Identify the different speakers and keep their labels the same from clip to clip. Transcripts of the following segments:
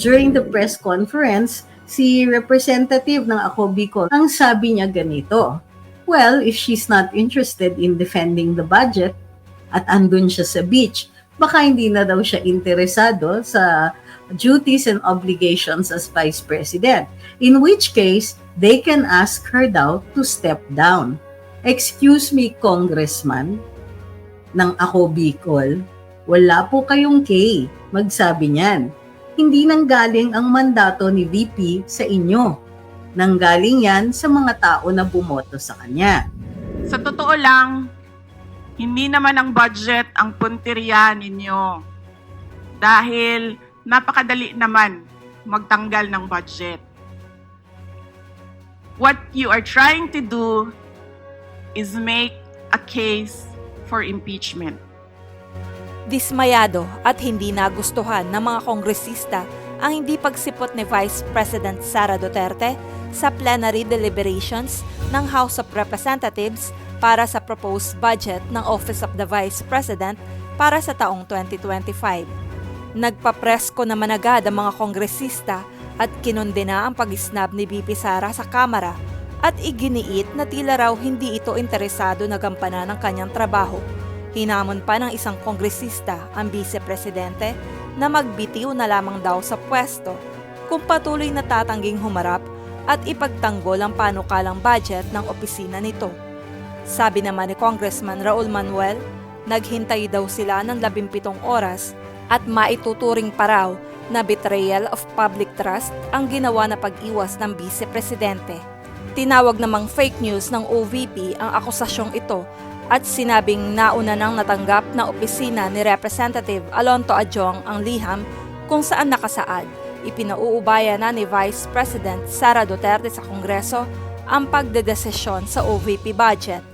Speaker 1: during the press conference, si representative ng Ako ang sabi niya ganito, Well, if she's not interested in defending the budget at andun siya sa beach, baka hindi na daw siya interesado sa duties and obligations as Vice President. In which case, they can ask her daw to step down. Excuse me, Congressman, ng Ako Bicol, wala po kayong K, magsabi niyan. Hindi nanggaling ang mandato ni VP sa inyo. Nanggaling yan sa mga tao na bumoto sa kanya.
Speaker 2: Sa totoo lang, hindi naman ang budget ang punteriya ninyo. Dahil napakadali naman magtanggal ng budget. What you are trying to do is make a case for impeachment.
Speaker 3: Dismayado at hindi nagustuhan ng mga kongresista ang hindi pagsipot ni Vice President Sara Duterte sa plenary deliberations ng House of Representatives para sa proposed budget ng Office of the Vice President para sa taong 2025. Nagpapresko naman agad ang mga kongresista at kinondena ang pag-isnab ni BP Sara sa Kamara at iginiit na tila raw hindi ito interesado na gampanan ang kanyang trabaho Hinamon pa ng isang kongresista ang vice-presidente na magbitiw na lamang daw sa pwesto kung patuloy na tatangging humarap at ipagtanggol ang panukalang budget ng opisina nito. Sabi naman ni Congressman Raul Manuel, naghintay daw sila ng 17 oras at maituturing pa raw na betrayal of public trust ang ginawa na pag-iwas ng vice-presidente. Tinawag namang fake news ng OVP ang akusasyong ito at sinabing nauna nang natanggap ng opisina ni Representative Alonto Adjong ang liham kung saan nakasaad. Ipinauubaya na ni Vice President Sara Duterte sa Kongreso ang pagdedesisyon sa OVP budget.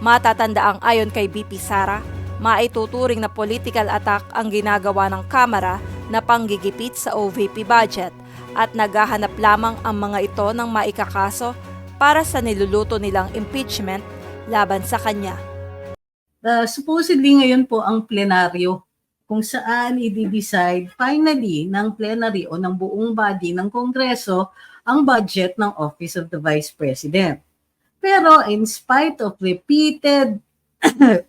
Speaker 3: Matatanda ang ayon kay BP Sara, maituturing na political attack ang ginagawa ng Kamara na panggigipit sa OVP budget at naghahanap lamang ang mga ito ng maikakaso para sa niluluto nilang impeachment laban sa kanya.
Speaker 1: Uh, supposedly ngayon po ang plenaryo kung saan i-decide finally ng plenary o ng buong body ng Kongreso ang budget ng Office of the Vice President. Pero in spite of repeated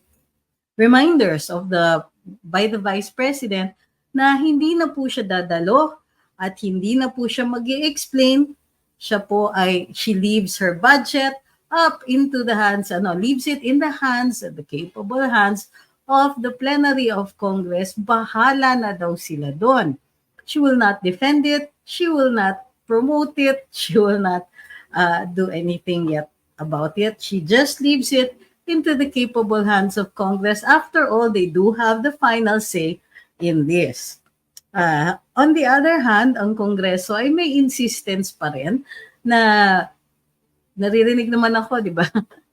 Speaker 1: reminders of the by the Vice President na hindi na po siya dadalo at hindi na po siya mag explain siya po ay she leaves her budget up into the hands, ano, leaves it in the hands, the capable hands of the plenary of Congress. Bahala na daw sila doon. She will not defend it. She will not promote it. She will not uh, do anything yet about it. She just leaves it into the capable hands of Congress. After all, they do have the final say in this. Uh, on the other hand, ang Kongreso ay may insistence pa rin na naririnig naman ako, di ba?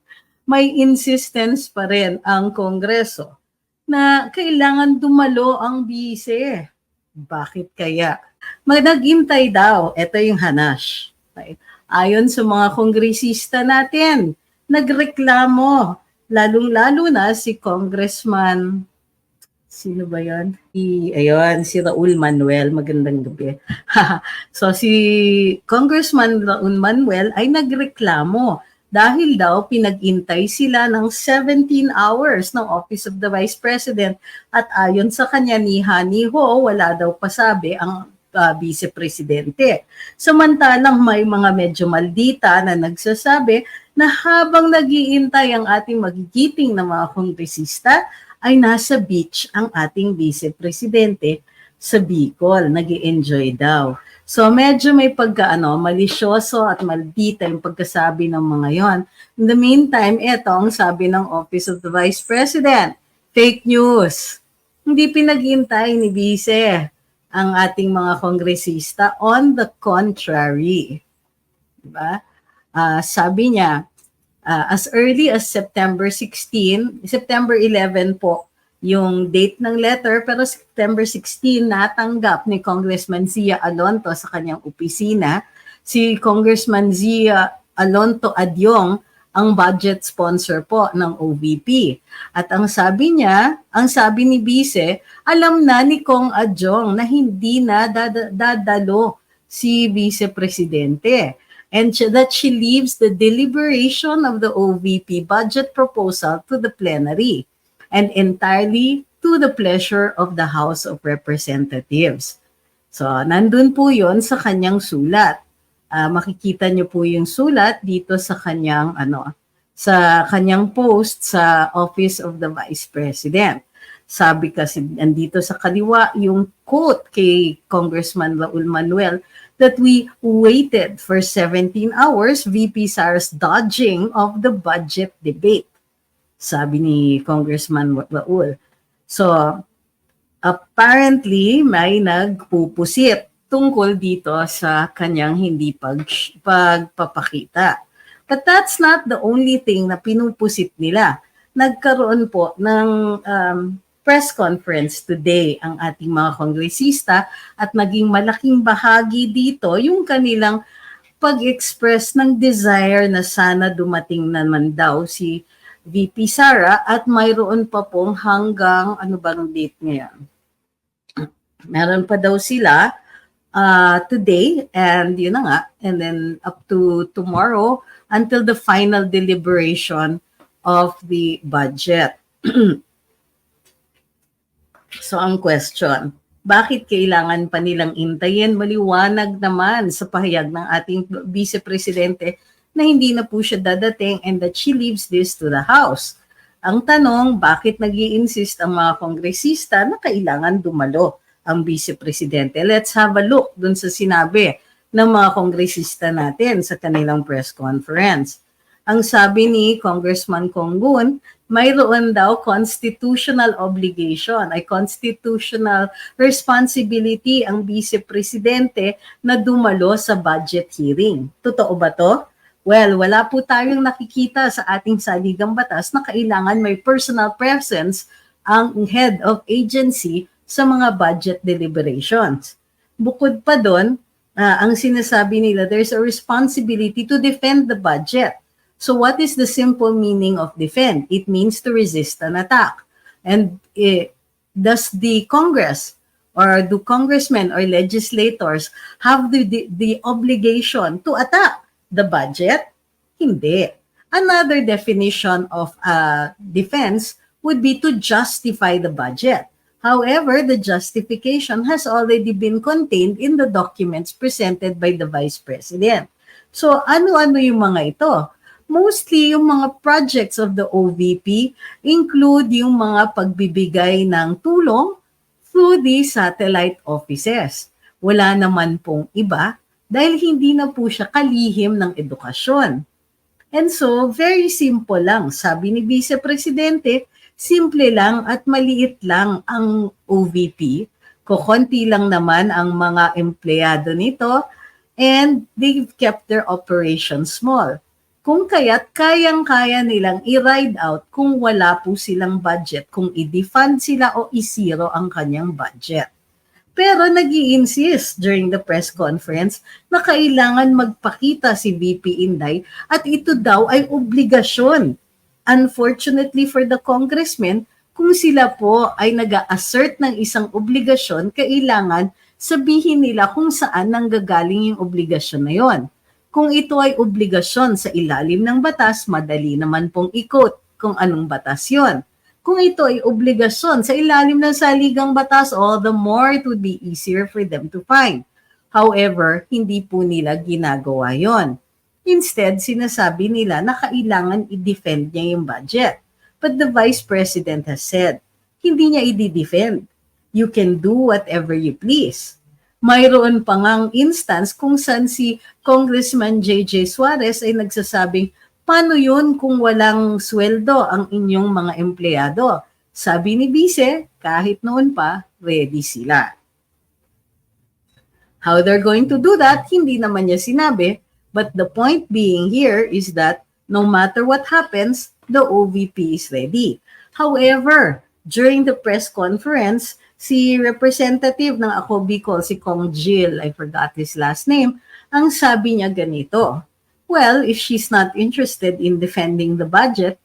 Speaker 1: May insistence pa rin ang Kongreso na kailangan dumalo ang bise. Bakit kaya? Maghintay daw. Ito yung hanash. Okay? Ayon sa mga kongresista natin, nagreklamo, lalong-lalo na si Congressman Sino ba yan? Si, ayun, si Raul Manuel. Magandang gabi. so si Congressman Raul Manuel ay nagreklamo dahil daw pinag-intay sila ng 17 hours ng Office of the Vice President at ayon sa kanya ni Hani Ho, wala daw pasabi ang uh, Vice Presidente. Samantalang may mga medyo maldita na nagsasabi na habang nagiintay ang ating magigiting na mga kongresista, ay nasa beach ang ating Vice Presidente sa Bicol. nag enjoy daw. So medyo may pagkaano, malisyoso at maldita yung pagkasabi ng mga yon. In the meantime, ito ang sabi ng Office of the Vice President, fake news. Hindi pinaghintay ni Vice ang ating mga kongresista. On the contrary, diba? Uh, sabi niya, uh, as early as September 16, September 11 po yung date ng letter, pero September 16 natanggap ni Congressman Zia Alonto sa kanyang opisina. Si Congressman Zia Alonto Adyong ang budget sponsor po ng OVP. At ang sabi niya, ang sabi ni Bise, alam na ni Kong Adjong na hindi na dada- dadalo si Vice Presidente and that she leaves the deliberation of the OVP budget proposal to the plenary and entirely to the pleasure of the House of Representatives. So, nandun po yon sa kanyang sulat. Ah, makikita niyo po yung sulat dito sa kanyang ano sa kanyang post sa Office of the Vice President. Sabi kasi andito sa kaliwa yung quote kay Congressman Raul Manuel that we waited for 17 hours VP Sara's dodging of the budget debate. Sabi ni Congressman Raul. So, apparently may nagpupusit tungkol dito sa kanyang hindi pag, pagpapakita. But that's not the only thing na pinupusit nila. Nagkaroon po ng um, press conference today ang ating mga kongresista at naging malaking bahagi dito yung kanilang pag-express ng desire na sana dumating naman daw si VP Sara at mayroon pa pong hanggang ano bang date ngayon? Meron pa daw sila uh, today and yun na nga and then up to tomorrow until the final deliberation of the budget. so ang question, bakit kailangan pa nilang intayin? Maliwanag naman sa pahayag ng ating Vice Presidente na hindi na po siya dadating and that she leaves this to the House. Ang tanong, bakit nag insist ang mga kongresista na kailangan dumalo ang Vice Presidente? Let's have a look dun sa sinabi ng mga kongresista natin sa kanilang press conference. Ang sabi ni Congressman Konggun, mayroon daw constitutional obligation, ay constitutional responsibility ang Vice Presidente na dumalo sa budget hearing. Totoo ba to? Well, wala po tayong nakikita sa ating saligang batas na kailangan may personal presence ang head of agency sa mga budget deliberations. Bukod pa doon, ah, ang sinasabi nila, there's a responsibility to defend the budget. So what is the simple meaning of defend? It means to resist an attack. And eh, does the Congress or do congressmen or legislators have the, the, the obligation to attack the budget? Hindi. Another definition of uh, defense would be to justify the budget. However, the justification has already been contained in the documents presented by the Vice President. So ano-ano yung mga ito? Mostly yung mga projects of the OVP include yung mga pagbibigay ng tulong through the satellite offices. Wala naman pong iba dahil hindi na po siya kalihim ng edukasyon. And so, very simple lang. Sabi ni Vice Presidente, simple lang at maliit lang ang OVP. Kukunti lang naman ang mga empleyado nito and they've kept their operation small. Kung kaya't kayang-kaya nilang i-ride out kung wala po silang budget, kung i-defund sila o i-zero ang kanyang budget. Pero nag insist during the press conference na kailangan magpakita si VP Inday at ito daw ay obligasyon. Unfortunately for the congressmen, kung sila po ay nag-assert ng isang obligasyon, kailangan sabihin nila kung saan nanggagaling yung obligasyon na yon. Kung ito ay obligasyon sa ilalim ng batas, madali naman pong ikot kung anong batas yon. Kung ito ay obligasyon sa ilalim ng saligang batas, all the more it would be easier for them to find. However, hindi po nila ginagawa yon. Instead, sinasabi nila na kailangan i-defend niya yung budget. But the Vice President has said, hindi niya i-defend. You can do whatever you please. Mayroon pa ngang instance kung saan si Congressman J.J. Suarez ay nagsasabing, paano yun kung walang sweldo ang inyong mga empleyado? Sabi ni Vice, kahit noon pa, ready sila. How they're going to do that, hindi naman niya sinabi, but the point being here is that no matter what happens, the OVP is ready. However, during the press conference, si representative ng ako Bicol, si Kong Jill, I forgot his last name, ang sabi niya ganito, Well, if she's not interested in defending the budget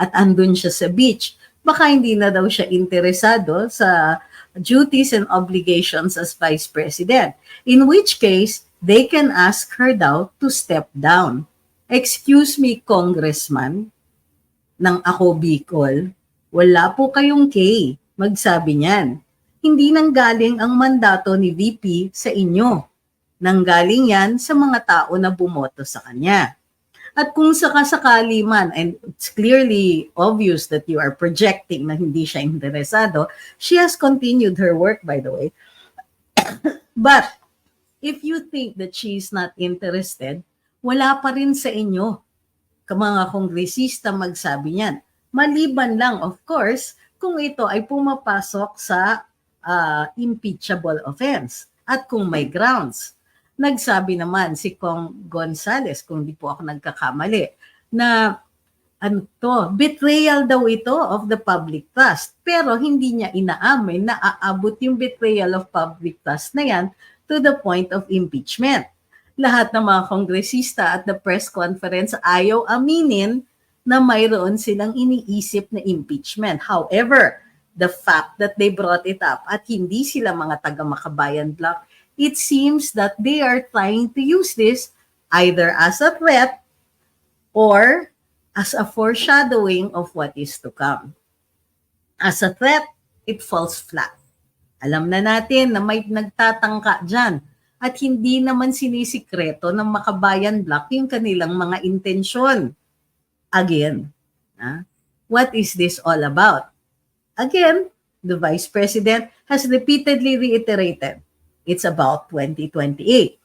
Speaker 1: at andun siya sa beach, baka hindi na daw siya interesado sa duties and obligations as vice president. In which case, they can ask her daw to step down. Excuse me, congressman, ng ako Bicol, wala po kayong K. Magsabi niyan. Hindi nanggaling ang mandato ni VP sa inyo. Nanggaling yan sa mga tao na bumoto sa kanya. At kung sakasakali man, and it's clearly obvious that you are projecting na hindi siya interesado, she has continued her work, by the way. But if you think that she is not interested, wala pa rin sa inyo mga kongresista magsabi niyan. Maliban lang, of course, kung ito ay pumapasok sa ah, impeachable offense at kung may grounds. Nagsabi naman si Kong Gonzales, kung di po ako nagkakamali, na ano to, betrayal daw ito of the public trust. Pero hindi niya inaamin na aabot yung betrayal of public trust na yan to the point of impeachment. Lahat ng mga kongresista at the press conference ayaw aminin na mayroon silang iniisip na impeachment. However, the fact that they brought it up at hindi sila mga taga-makabayan block, it seems that they are trying to use this either as a threat or as a foreshadowing of what is to come. As a threat, it falls flat. Alam na natin na may nagtatangka dyan at hindi naman sinisikreto ng makabayan block yung kanilang mga intensyon. Again, ah, what is this all about? Again, the Vice President has repeatedly reiterated it's about 2028.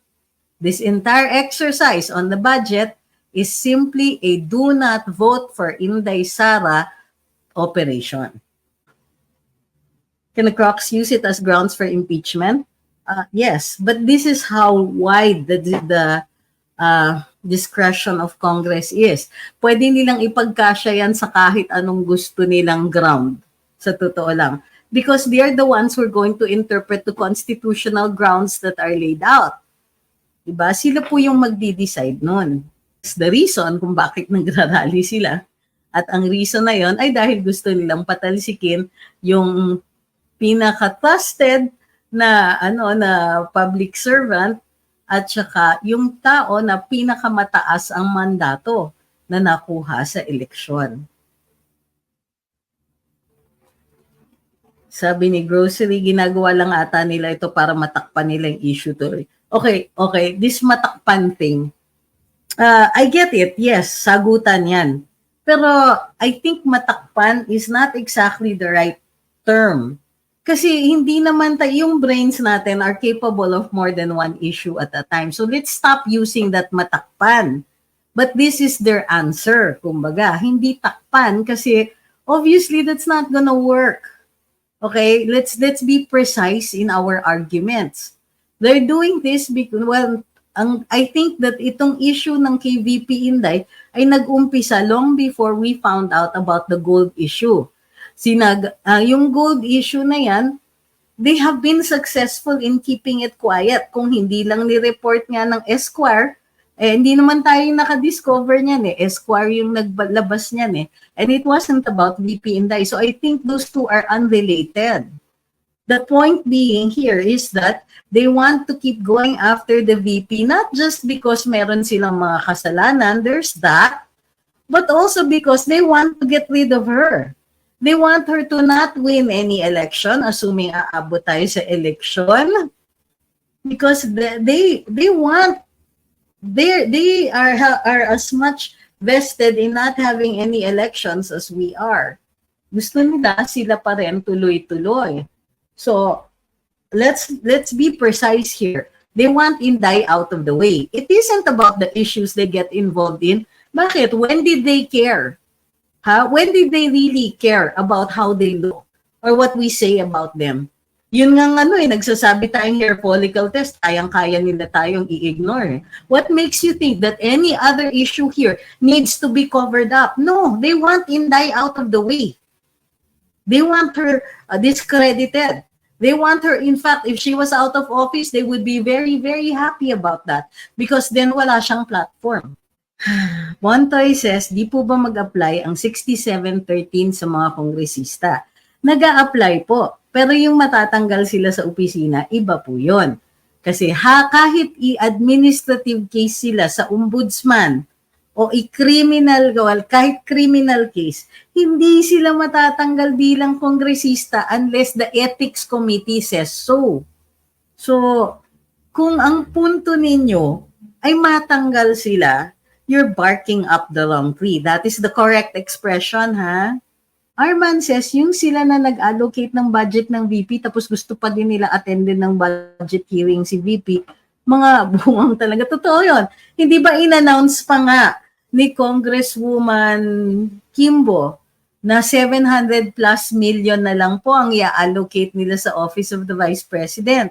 Speaker 1: This entire exercise on the budget is simply a do not vote for Inday Sara operation. Can the Crocs use it as grounds for impeachment? Uh, yes, but this is how wide the, the uh, discretion of Congress is. Pwede nilang ipagkasya yan sa kahit anong gusto nilang ground, sa totoo lang. Because they are the ones who are going to interpret the constitutional grounds that are laid out. Diba? Sila po yung magdi-decide nun. That's the reason kung bakit nagrarally sila. At ang reason na yon ay dahil gusto nilang patalsikin yung pinaka-trusted na ano na public servant at saka yung tao na pinakamataas ang mandato na nakuha sa eleksyon. Sabi ni Grocery, ginagawa lang ata nila ito para matakpan nila yung issue tuloy. Okay, okay, this matakpan thing, uh, I get it, yes, sagutan yan. Pero I think matakpan is not exactly the right term. Kasi hindi naman tayo, yung brains natin are capable of more than one issue at a time. So let's stop using that matakpan. But this is their answer. Kumbaga, hindi takpan kasi obviously that's not gonna work. Okay, let's let's be precise in our arguments. They're doing this because well, ang I think that itong issue ng KVP Inday ay nag-umpisa long before we found out about the gold issue. Sinag ah, yung gold issue na yan, they have been successful in keeping it quiet. Kung hindi lang ni-report nga ng Esquire, eh, hindi naman tayo naka-discover niyan eh. Esquire yung naglabas niyan eh. And it wasn't about VP Inday. So I think those two are unrelated. The point being here is that they want to keep going after the VP, not just because meron silang mga kasalanan, there's that, but also because they want to get rid of her. They want her to not win any election, assuming aabot tayo sa election, because they they, they want they they are are as much vested in not having any elections as we are. Gusto nila sila pa rin tuloy-tuloy. So let's let's be precise here. They want Inday out of the way. It isn't about the issues they get involved in. Bakit? When did they care? Ha? When did they really care about how they look or what we say about them? Yun nga ano eh, nagsasabi tayong hair follicle test, kayang-kaya nila tayong i-ignore. What makes you think that any other issue here needs to be covered up? No, they want Inday out of the way. They want her uh, discredited. They want her, in fact, if she was out of office, they would be very, very happy about that because then wala siyang platform. Montoy says, di po ba mag-apply ang 6713 sa mga kongresista? nag apply po. Pero yung matatanggal sila sa opisina, iba po yon. Kasi ha, kahit i-administrative case sila sa ombudsman o i-criminal, well, kahit criminal case, hindi sila matatanggal bilang kongresista unless the ethics committee says so. So, kung ang punto ninyo ay matanggal sila, you're barking up the wrong tree. That is the correct expression, ha? Arman says, yung sila na nag-allocate ng budget ng VP tapos gusto pa din nila attendin ng budget hearing si VP, mga bungang talaga. Totoo yun. Hindi ba in-announce pa nga ni Congresswoman Kimbo na 700 plus million na lang po ang i-allocate nila sa Office of the Vice President.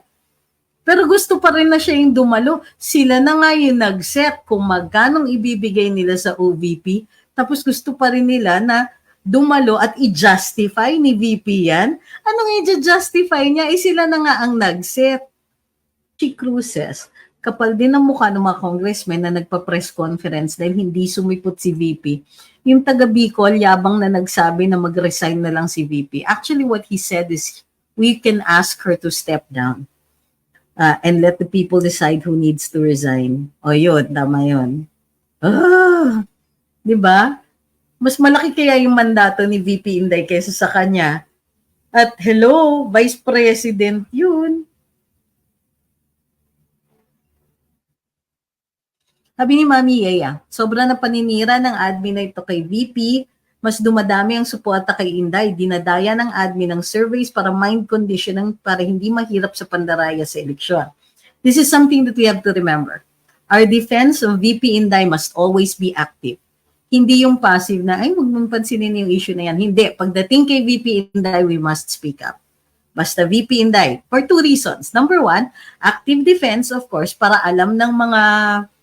Speaker 1: Pero gusto pa rin na siya yung dumalo. Sila na nga yung nag-set kung magkanong ibibigay nila sa OVP. Tapos gusto pa rin nila na dumalo at i-justify ni VP yan. Anong i-justify niya? Eh sila na nga ang nag-set. Si Cruces, kapal din ang mukha ng mga congressmen na nagpa-press conference dahil hindi sumipot si VP. Yung taga Bicol, yabang na nagsabi na mag-resign na lang si VP. Actually, what he said is, we can ask her to step down uh, and let the people decide who needs to resign. O yun, tama yun. Ah, di? Mas malaki kaya yung mandato ni VP Inday kaysa sa kanya. At hello, Vice President yun. Sabi ni Mami Yaya, sobra na paninira ng admin na ito kay VP, mas dumadami ang suporta kay Inday, dinadaya ng admin ng surveys para mind conditioning para hindi mahirap sa pandaraya sa eleksyon. This is something that we have to remember. Our defense of VP Inday must always be active. Hindi yung passive na, ay, huwag mong pansinin yung issue na yan. Hindi. Pagdating kay VP Inday, we must speak up. Basta VP Inday. For two reasons. Number one, active defense, of course, para alam ng mga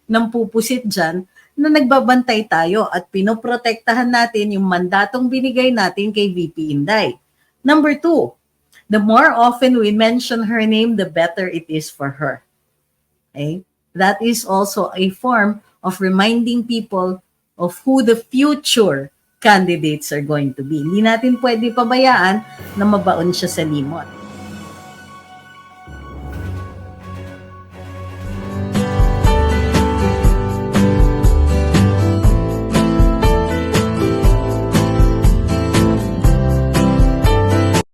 Speaker 1: ng pupusit dyan na nagbabantay tayo at pinoprotektahan natin yung mandatong binigay natin kay VP Inday. Number two, the more often we mention her name, the better it is for her. Okay? That is also a form of reminding people of who the future candidates are going to be. Hindi natin pwede pabayaan na mabaon siya sa limot.